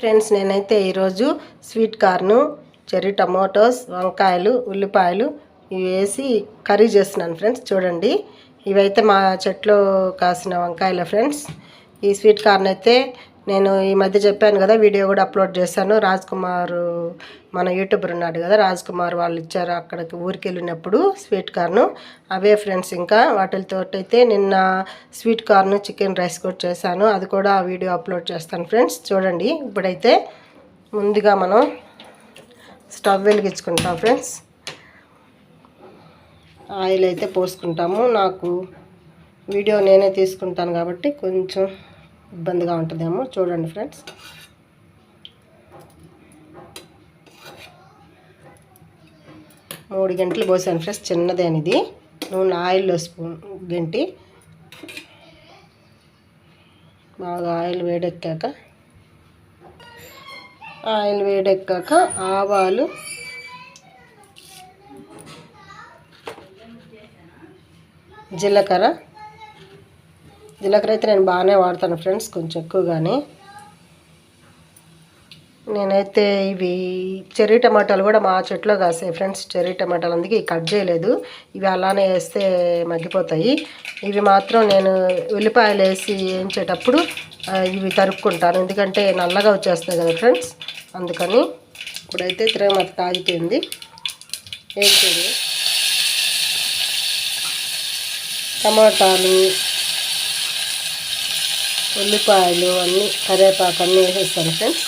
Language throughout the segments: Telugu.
ఫ్రెండ్స్ నేనైతే ఈరోజు స్వీట్ కార్ను చెర్రీ టమాటోస్ వంకాయలు ఉల్లిపాయలు ఇవి వేసి కర్రీ చేస్తున్నాను ఫ్రెండ్స్ చూడండి. ఇవైతే మా చెట్లో కాసిన వంకాయల ఫ్రెండ్స్. ఈ స్వీట్ కార్న్ అయితే నేను ఈ మధ్య చెప్పాను కదా వీడియో కూడా అప్లోడ్ చేశాను. రాజ్ కుమార్ మన యూట్యూబర్ ఉన్నాడు కదా రాజ్ కుమార్ వాళ్ళు ఇచ్చారు అక్కడికి ఊరికి వెళ్ళినప్పుడు స్వీట్ కార్ను. అవే ఫ్రెండ్స్ ఇంకా వాటితో అయితే నిన్న స్వీట్ కార్ను చికెన్ రైస్ కూడా చేశాను. అది కూడా ఆ వీడియో అప్లోడ్ చేస్తాను ఫ్రెండ్స్. చూడండి ఇప్పుడైతే ముందుగా మనం స్టవ్ వెలిగించుకుంటాం ఫ్రెండ్స్. ఆయిల్ అయితే పోసుకుంటాము. నాకు వీడియో నేనే తీసుకుంటాను కాబట్టి కొంచెం ఇబ్బందిగా ఉంటుందేమో చూడండి ఫ్రెండ్స్. మూడు గంటలు పోసాను ఫ్రెండ్స్ చిన్నదే ఇది నూనె ఆయిల్లో స్పూన్ గంటి. బాగా ఆయిల్ వేడెక్కాక ఆయిల్ వేడెక్కాక ఆవాలు జీలకర్ర జీలకర్ర అయితే నేను బాగానే వాడతాను ఫ్రెండ్స్ కొంచెం ఎక్కువగానే. నేనైతే ఇవి చెర్రీ టమాటాలు కూడా మా చెట్లో కాసాయి ఫ్రెండ్స్ చెర్రీ టమాటాలు. అందుకే కట్ చేయలేదు. ఇవి అలానే వేస్తే మగ్గిపోతాయి. ఇవి మాత్రం నేను ఉల్లిపాయలు వేసి వేయించేటప్పుడు ఇవి తరుక్కుంటాను. ఎందుకంటే నల్లగా వచ్చేస్తాయి కదా ఫ్రెండ్స్ అందుకని ఇప్పుడైతే తిరగమత కాగిపోయింది. వేసేది టమాటాలు ఉల్లిపాయలు అన్నీ కరివేపాకు అన్నీ వేసేస్తాను ఫ్రెండ్స్.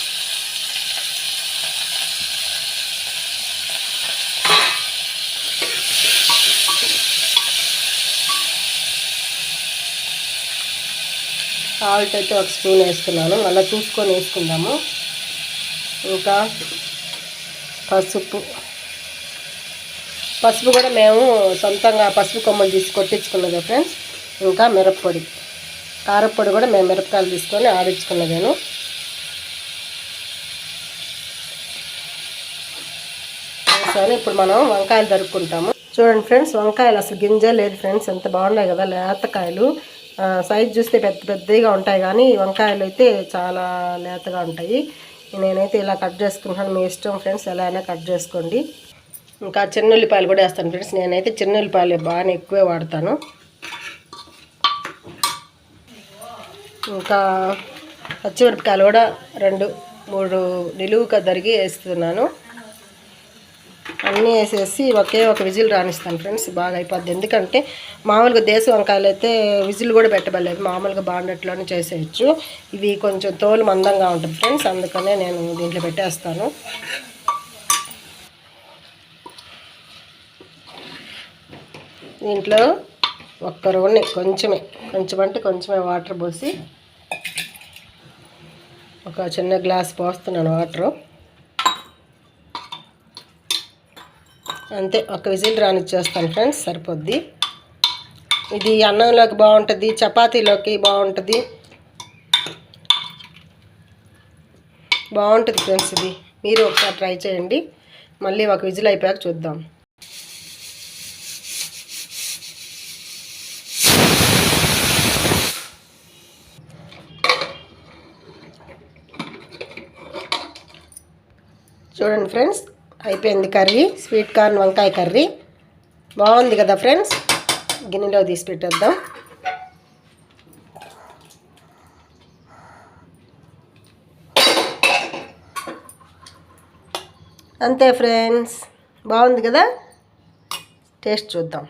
సాల్ట్ అయితే ఒక స్పూన్ వేసుకున్నాను. మళ్ళీ చూసుకొని వేసుకుందాము. ఇంకా పసుపు. పసుపు కూడా మేము సొంతంగా పసుపు కొమ్మలు తీసి కొట్టించుకున్నది ఫ్రెండ్స్. ఇంకా మిరప్పొడి. కారపొడి కూడా మేము మిరపకాయలు తీసుకొని ఆడించుకున్నదాను సరే ఇప్పుడు మనం వంకాయలు దరుపుకుంటాము చూడండి ఫ్రెండ్స్ వంకాయలు అసలు గింజ లేదు ఫ్రెండ్స్ ఎంత బాగున్నాయి కదా లేతకాయలు. సైజ్ చూస్తే పెద్ద పెద్దగా ఉంటాయి కానీ వంకాయలు అయితే చాలా లేతగా ఉంటాయి. నేనైతే ఇలా కట్ చేసుకుంటాను మీ ఇష్టం ఫ్రెండ్స్ ఎలా అయినా కట్ చేసుకోండి. ఇంకా చిన్న ఉల్లిపాయలు కూడా వేస్తాను ఫ్రెండ్స్. నేనైతే చిన్న ఉల్లిపాయలు బాగా ఎక్కువే వాడతాను. ఇంకా పచ్చిమిరపకాయలు కూడా రెండు మూడు నిలువుగా దరిగి వేస్తున్నాను. అన్నీ వేసేసి ఒకే ఒక విజిల్ రాణిస్తాను ఫ్రెండ్స్ బాగా అయిపోద్ది. ఎందుకంటే మామూలుగా దేశ వంకాయలు అయితే విజిల్ కూడా పెట్టబడలేదు. మామూలుగా బాండట్లోనే చేసేయచ్చు. ఇవి కొంచెం తోలు మందంగా ఉంటుంది ఫ్రెండ్స్ అందుకనే నేను దీంట్లో పెట్టేస్తాను. దీంట్లో ఒక్క రోడ్ని కొంచెమే. కొంచెం అంటే కొంచెమే వాటర్ పోసి ఒక చిన్న గ్లాస్ పోస్తున్నాను వాటరు. అంతే ఒక విజిల్ రానిచ్చేస్తాను ఫ్రెండ్స్ సరిపోద్ది. ఇది అన్నంలోకి బాగుంటుంది చపాతీలోకి బాగుంటుంది. బాగుంటుంది ఫ్రెండ్స్ ఇది. మీరు ఒకసారి ట్రై చేయండి. మళ్ళీ ఒక విజిల్ అయిపోయాక చూద్దాం. చూడండి ఫ్రెండ్స్ అయిపోయింది కర్రీ స్వీట్ కార్న్ వంకాయ కర్రీ. బాగుంది కదా ఫ్రెండ్స్? గిన్నెలో తీసి పెట్టేద్దాం. అంతే ఫ్రెండ్స్ బాగుంది కదా? టేస్ట్ చూద్దాం.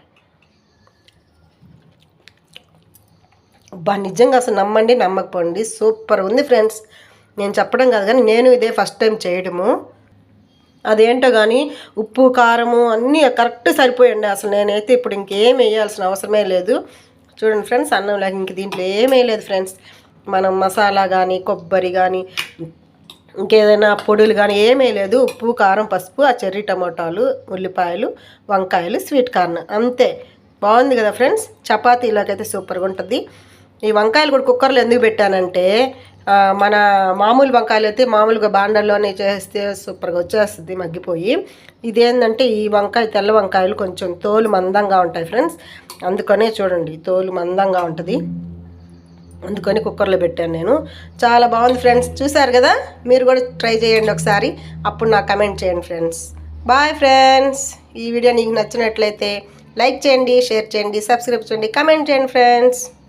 బా నిజంగా అసలు నమ్మండి నమ్మకపోండి. సూపర్ ఉంది ఫ్రెండ్స్. నేను చెప్పడం కాదు కానీ నేను ఇదే ఫస్ట్ టైం చేయడము అదేంటో కానీ ఉప్పు కారము అన్నీ కరెక్ట్ సరిపోయండి అసలు నేనైతే ఇప్పుడు ఇంకేం వేయాల్సిన అవసరమే లేదు. చూడండి ఫ్రెండ్స్ అన్నం లేక ఇంక దీంట్లో ఏం లేదు ఫ్రెండ్స్. మనం మసాలా కానీ కొబ్బరి కానీ ఇంకేదైనా పొడులు కానీ ఏమీ లేదు. ఉప్పు కారం పసుపు ఆ చెర్రీ టమాటాలు ఉల్లిపాయలు వంకాయలు స్వీట్ కార్న్ అంతే. బాగుంది కదా ఫ్రెండ్స్? చపాతీలోకి అయితే సూపర్గా ఉంటుంది. ఈ వంకాయలు కూడా కుక్కర్లో ఎందుకు పెట్టానంటే మన మామూలు వంకాయలు అయితే మామూలుగా బాండల్లోనే చేస్తే సూపర్గా వచ్చేస్తుంది మగ్గిపోయి. ఇదేంటంటే ఈ వంకాయ తెల్ల వంకాయలు కొంచెం తోలు మందంగా ఉంటాయి ఫ్రెండ్స్. అందుకనే చూడండి తోలు మందంగా ఉంటుంది. అందుకని కుక్కర్లో పెట్టాను నేను. చాలా బాగుంది ఫ్రెండ్స్. చూసారు కదా? మీరు కూడా ట్రై చేయండి ఒకసారి. అప్పుడు నాకు కమెంట్ చేయండి ఫ్రెండ్స్. Bye friends. ఈ వీడియో నీకు నచ్చినట్లయితే లైక్ చేయండి షేర్ చేయండి సబ్స్క్రైబ్ చేయండి కమెంట్ చేయండి ఫ్రెండ్స్.